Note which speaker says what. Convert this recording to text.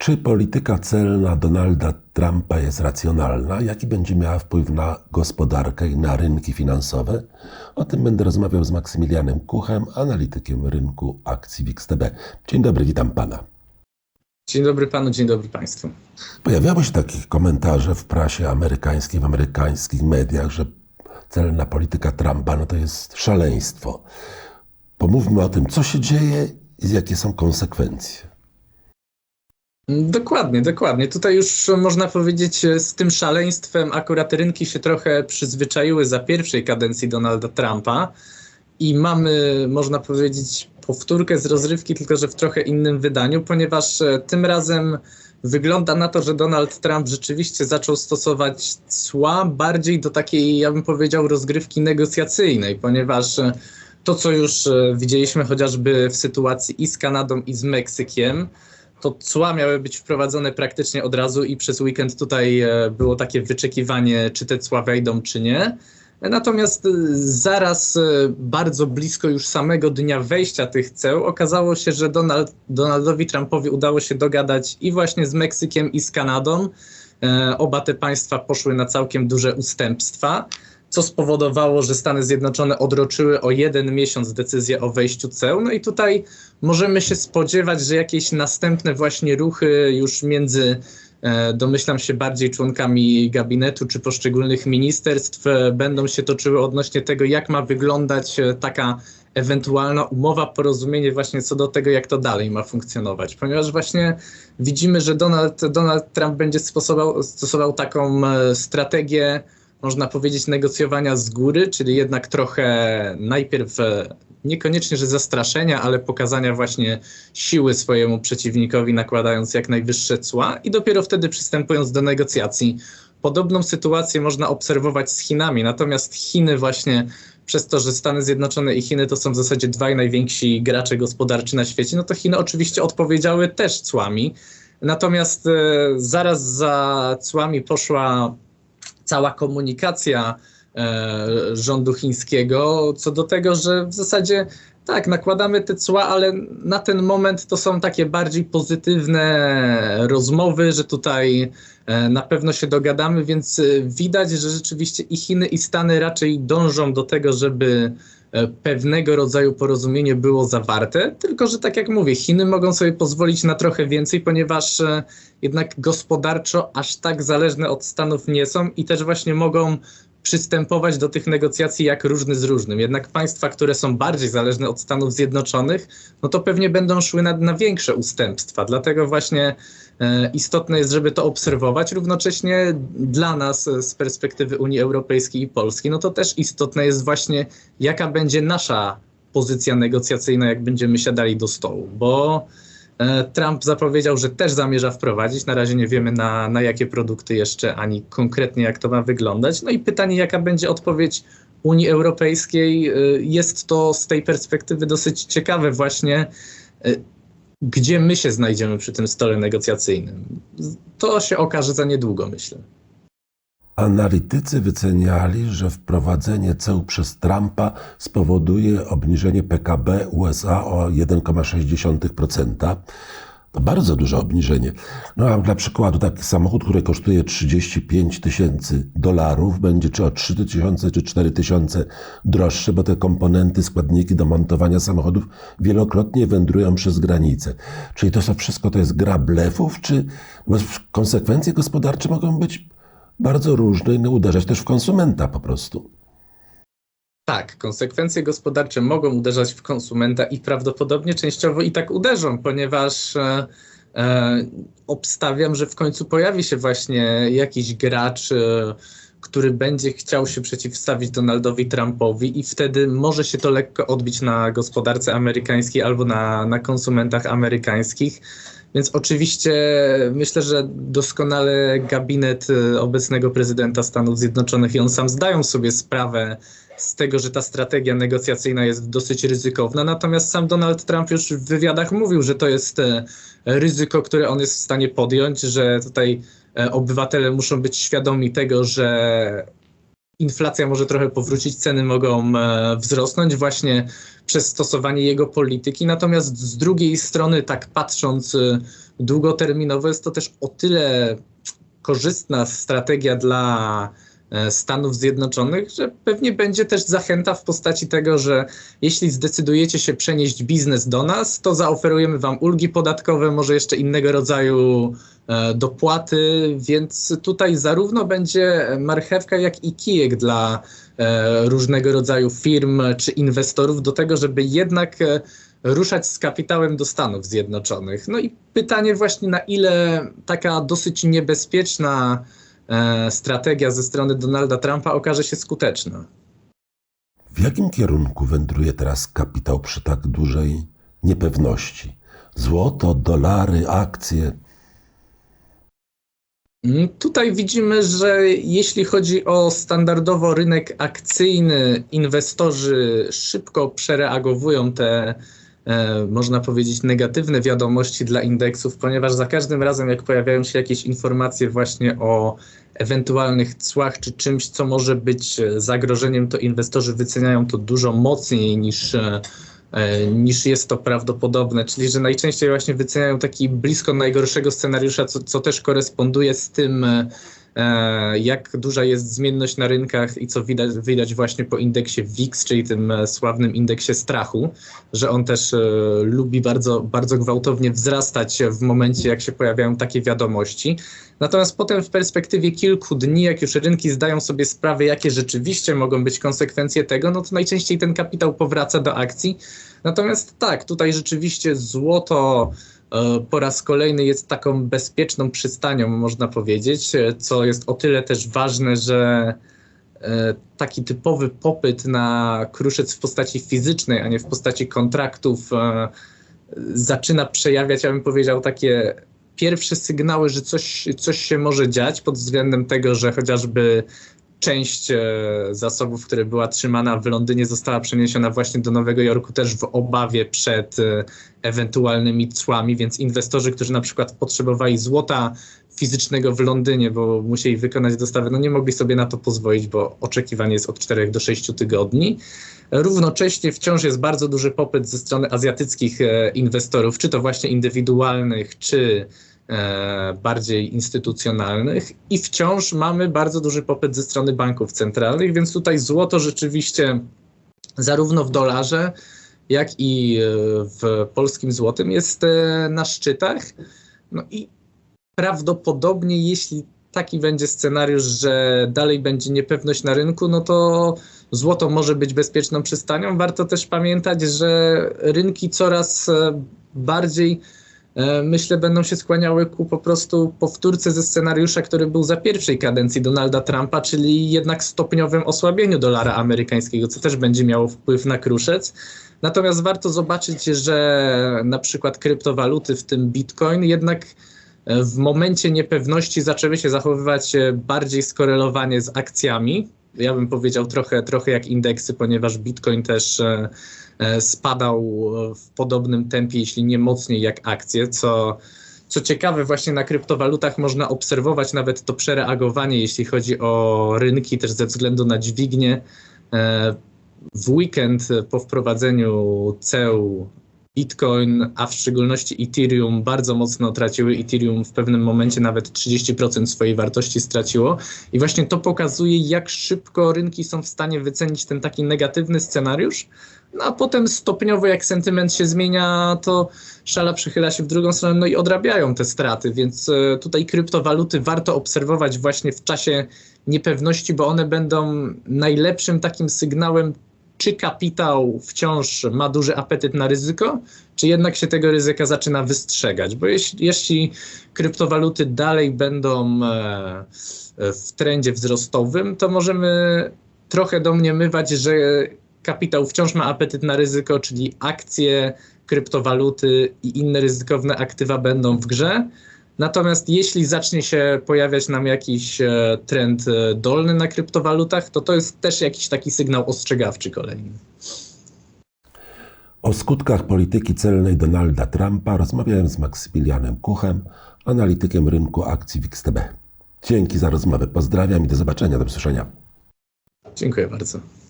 Speaker 1: Czy polityka celna Donalda Trumpa jest racjonalna? Jaki będzie miała wpływ na gospodarkę i na rynki finansowe? O tym będę rozmawiał z Maksymilianem Kuchem, analitykiem rynku akcji WIXTB. Dzień dobry, witam pana.
Speaker 2: Dzień dobry panu, dzień dobry państwu.
Speaker 1: Pojawiały się takie komentarze w prasie amerykańskiej, w amerykańskich mediach, że celna polityka Trumpa no to jest szaleństwo. Pomówmy o tym, co się dzieje i jakie są konsekwencje.
Speaker 2: Dokładnie, dokładnie. Tutaj już można powiedzieć, z tym szaleństwem akurat rynki się trochę przyzwyczaiły za pierwszej kadencji Donalda Trumpa i mamy, można powiedzieć, powtórkę z rozrywki, tylko że w trochę innym wydaniu, ponieważ e, tym razem wygląda na to, że Donald Trump rzeczywiście zaczął stosować cła bardziej do takiej, ja bym powiedział, rozgrywki negocjacyjnej, ponieważ e, to, co już e, widzieliśmy chociażby w sytuacji i z Kanadą, i z Meksykiem, to cła miały być wprowadzone praktycznie od razu i przez weekend tutaj było takie wyczekiwanie, czy te cła wejdą, czy nie. Natomiast zaraz bardzo blisko już samego dnia wejścia tych ceł okazało się, że Donald, Donaldowi Trumpowi udało się dogadać i właśnie z Meksykiem i z Kanadą. Oba te państwa poszły na całkiem duże ustępstwa co spowodowało, że Stany Zjednoczone odroczyły o jeden miesiąc decyzję o wejściu ceł. No i tutaj możemy się spodziewać, że jakieś następne właśnie ruchy już między e, domyślam się bardziej członkami gabinetu czy poszczególnych ministerstw e, będą się toczyły odnośnie tego, jak ma wyglądać e, taka ewentualna umowa, porozumienie właśnie co do tego, jak to dalej ma funkcjonować. Ponieważ właśnie widzimy, że Donald, Donald Trump będzie stosował, stosował taką strategię można powiedzieć, negocjowania z góry, czyli jednak trochę najpierw e, niekoniecznie, że zastraszenia, ale pokazania właśnie siły swojemu przeciwnikowi, nakładając jak najwyższe cła i dopiero wtedy przystępując do negocjacji. Podobną sytuację można obserwować z Chinami, natomiast Chiny właśnie przez to, że Stany Zjednoczone i Chiny to są w zasadzie dwaj najwięksi gracze gospodarczy na świecie, no to Chiny oczywiście odpowiedziały też cłami. Natomiast e, zaraz za cłami poszła cała komunikacja e, rządu chińskiego co do tego, że w zasadzie tak, nakładamy te cła, ale na ten moment to są takie bardziej pozytywne rozmowy, że tutaj e, na pewno się dogadamy, więc e, widać, że rzeczywiście i Chiny, i Stany raczej dążą do tego, żeby pewnego rodzaju porozumienie było zawarte, tylko że tak jak mówię, Chiny mogą sobie pozwolić na trochę więcej, ponieważ e, jednak gospodarczo aż tak zależne od Stanów nie są i też właśnie mogą przystępować do tych negocjacji jak różny z różnym. Jednak państwa, które są bardziej zależne od Stanów Zjednoczonych, no to pewnie będą szły na, na większe ustępstwa. Dlatego właśnie e, istotne jest, żeby to obserwować. Równocześnie dla nas e, z perspektywy Unii Europejskiej i Polski, no to też istotne jest właśnie, jaka będzie nasza pozycja negocjacyjna, jak będziemy siadali do stołu, bo E, Trump zapowiedział, że też zamierza wprowadzić. Na razie nie wiemy na, na jakie produkty jeszcze, ani konkretnie jak to ma wyglądać. No i pytanie, jaka będzie odpowiedź Unii Europejskiej. E, jest to z tej perspektywy dosyć ciekawe właśnie, e, gdzie my się znajdziemy przy tym stole negocjacyjnym. To się okaże za niedługo, myślę.
Speaker 1: Analitycy wyceniali, że wprowadzenie ceł przez Trumpa spowoduje obniżenie PKB USA o 1,6%. To bardzo duże obniżenie. No a dla przykładu taki samochód, który kosztuje 35 tysięcy dolarów, będzie czy o 3 tysiące, czy 4 tysiące droższy, bo te komponenty, składniki do montowania samochodów wielokrotnie wędrują przez granicę. Czyli to wszystko to jest gra blefów, czy konsekwencje gospodarcze mogą być bardzo różne i uderzać też w konsumenta po prostu.
Speaker 2: Tak, konsekwencje gospodarcze mogą uderzać w konsumenta i prawdopodobnie częściowo i tak uderzą, ponieważ e, e, obstawiam, że w końcu pojawi się właśnie jakiś gracz, e, który będzie chciał się przeciwstawić Donaldowi Trumpowi i wtedy może się to lekko odbić na gospodarce amerykańskiej albo na, na konsumentach amerykańskich. Więc oczywiście myślę, że doskonale gabinet y, obecnego prezydenta Stanów Zjednoczonych i on sam zdają sobie sprawę z tego, że ta strategia negocjacyjna jest dosyć ryzykowna. Natomiast sam Donald Trump już w wywiadach mówił, że to jest e, ryzyko, które on jest w stanie podjąć, że tutaj e, obywatele muszą być świadomi tego, że inflacja może trochę powrócić, ceny mogą e, wzrosnąć właśnie przez stosowanie jego polityki. Natomiast z drugiej strony, tak patrząc, długoterminowo jest to też o tyle korzystna strategia dla e, Stanów Zjednoczonych, że pewnie będzie też zachęta w postaci tego, że jeśli zdecydujecie się przenieść biznes do nas, to zaoferujemy wam ulgi podatkowe, może jeszcze innego rodzaju e, dopłaty, więc tutaj zarówno będzie marchewka, jak i kijek dla e, różnego rodzaju firm czy inwestorów do tego, żeby jednak e, ruszać z kapitałem do Stanów Zjednoczonych. No i pytanie właśnie, na ile taka dosyć niebezpieczna e, strategia ze strony Donalda Trumpa okaże się skuteczna.
Speaker 1: W jakim kierunku wędruje teraz kapitał przy tak dużej niepewności? Złoto, dolary, akcje.
Speaker 2: Mm, Tutaj widzimy, że jeśli chodzi o standardowo rynek akcyjny, inwestorzy szybko przereagowują te, e, można powiedzieć, negatywne wiadomości dla indeksów, ponieważ za każdym razem, jak pojawiają się jakieś informacje właśnie o ewentualnych cłach czy czymś, co może być e, zagrożeniem, to inwestorzy wyceniają to dużo mocniej niż. e, e, niż jest to prawdopodobne, czyli że najczęściej właśnie wyceniają taki blisko najgorszego scenariusza, co, co też koresponduje z tym, e, e, jak duża jest zmienność na rynkach i co widać, widać właśnie po indeksie VIX, czyli tym e, sławnym indeksie strachu, że on też e, lubi bardzo, bardzo gwałtownie wzrastać w momencie, jak się pojawiają takie wiadomości. Natomiast potem w perspektywie kilku dni, jak już rynki zdają sobie sprawę, jakie rzeczywiście mogą być konsekwencje tego, no to najczęściej ten kapitał powraca do akcji. Natomiast tak, tutaj rzeczywiście złoto e, po raz kolejny jest taką bezpieczną przystanią, można powiedzieć, e, co jest o tyle też ważne, że e, taki typowy popyt na kruszec w postaci fizycznej, a nie w postaci kontraktów e, zaczyna przejawiać, ja bym powiedział, takie pierwsze sygnały, że coś, coś się może dziać pod względem tego, że chociażby część e, zasobów, która była trzymana w Londynie, została przeniesiona właśnie do Nowego Jorku też w obawie przed e, ewentualnymi cłami, więc inwestorzy, którzy na przykład potrzebowali złota fizycznego w Londynie, bo musieli wykonać dostawę, no nie mogli sobie na to pozwolić, bo oczekiwanie jest od 4 do 6 tygodni. Równocześnie wciąż jest bardzo duży popyt ze strony azjatyckich e, inwestorów, czy to właśnie indywidualnych, czy bardziej instytucjonalnych i wciąż mamy bardzo duży popyt ze strony banków centralnych, więc tutaj złoto rzeczywiście zarówno w dolarze, jak i e, w polskim złotym jest e, na szczytach. No i prawdopodobnie, jeśli taki będzie scenariusz, że dalej będzie niepewność na rynku, no to złoto może być bezpieczną przystanią. Warto też pamiętać, że rynki coraz e, bardziej e, myślę, będą się skłaniały ku po prostu powtórce ze scenariusza, który był za pierwszej kadencji Donalda Trumpa, czyli jednak stopniowym osłabieniu dolara amerykańskiego, co też będzie miało wpływ na kruszec. Natomiast warto zobaczyć, że na przykład kryptowaluty, w tym Bitcoin, jednak e, w momencie niepewności zaczęły się zachowywać e, bardziej skorelowanie z akcjami. Ja bym powiedział trochę, trochę jak indeksy, ponieważ Bitcoin też e, e, spadał w podobnym tempie, jeśli nie mocniej jak akcje, co, co ciekawe, właśnie na kryptowalutach można obserwować nawet to przereagowanie, jeśli chodzi o rynki, też ze względu na dźwignię. E, W weekend po wprowadzeniu ceł Bitcoin, a w szczególności Ethereum bardzo mocno traciły. Ethereum w pewnym momencie nawet 30% swojej wartości straciło. I właśnie to pokazuje, jak szybko rynki są w stanie wycenić ten taki negatywny scenariusz. No a potem stopniowo, jak sentyment się zmienia, to szala przychyla się w drugą stronę, no i odrabiają te straty. Więc e, tutaj kryptowaluty warto obserwować właśnie w czasie niepewności, bo one będą najlepszym takim sygnałem, czy kapitał wciąż ma duży apetyt na ryzyko, czy jednak się tego ryzyka zaczyna wystrzegać. Bo jeśli, jeśli kryptowaluty dalej będą e, w trendzie wzrostowym, to możemy trochę domniemywać, że kapitał wciąż ma apetyt na ryzyko, czyli akcje, kryptowaluty i inne ryzykowne aktywa będą w grze. Natomiast jeśli zacznie się pojawiać nam jakiś e, trend e, dolny na kryptowalutach, to to jest też jakiś taki sygnał ostrzegawczy kolejny.
Speaker 1: O skutkach polityki celnej Donalda Trumpa rozmawiałem z Maksymilianem Kuchem, analitykiem rynku akcji WIXTB. Dzięki za rozmowę. Pozdrawiam i do zobaczenia, do usłyszenia.
Speaker 2: Dziękuję bardzo.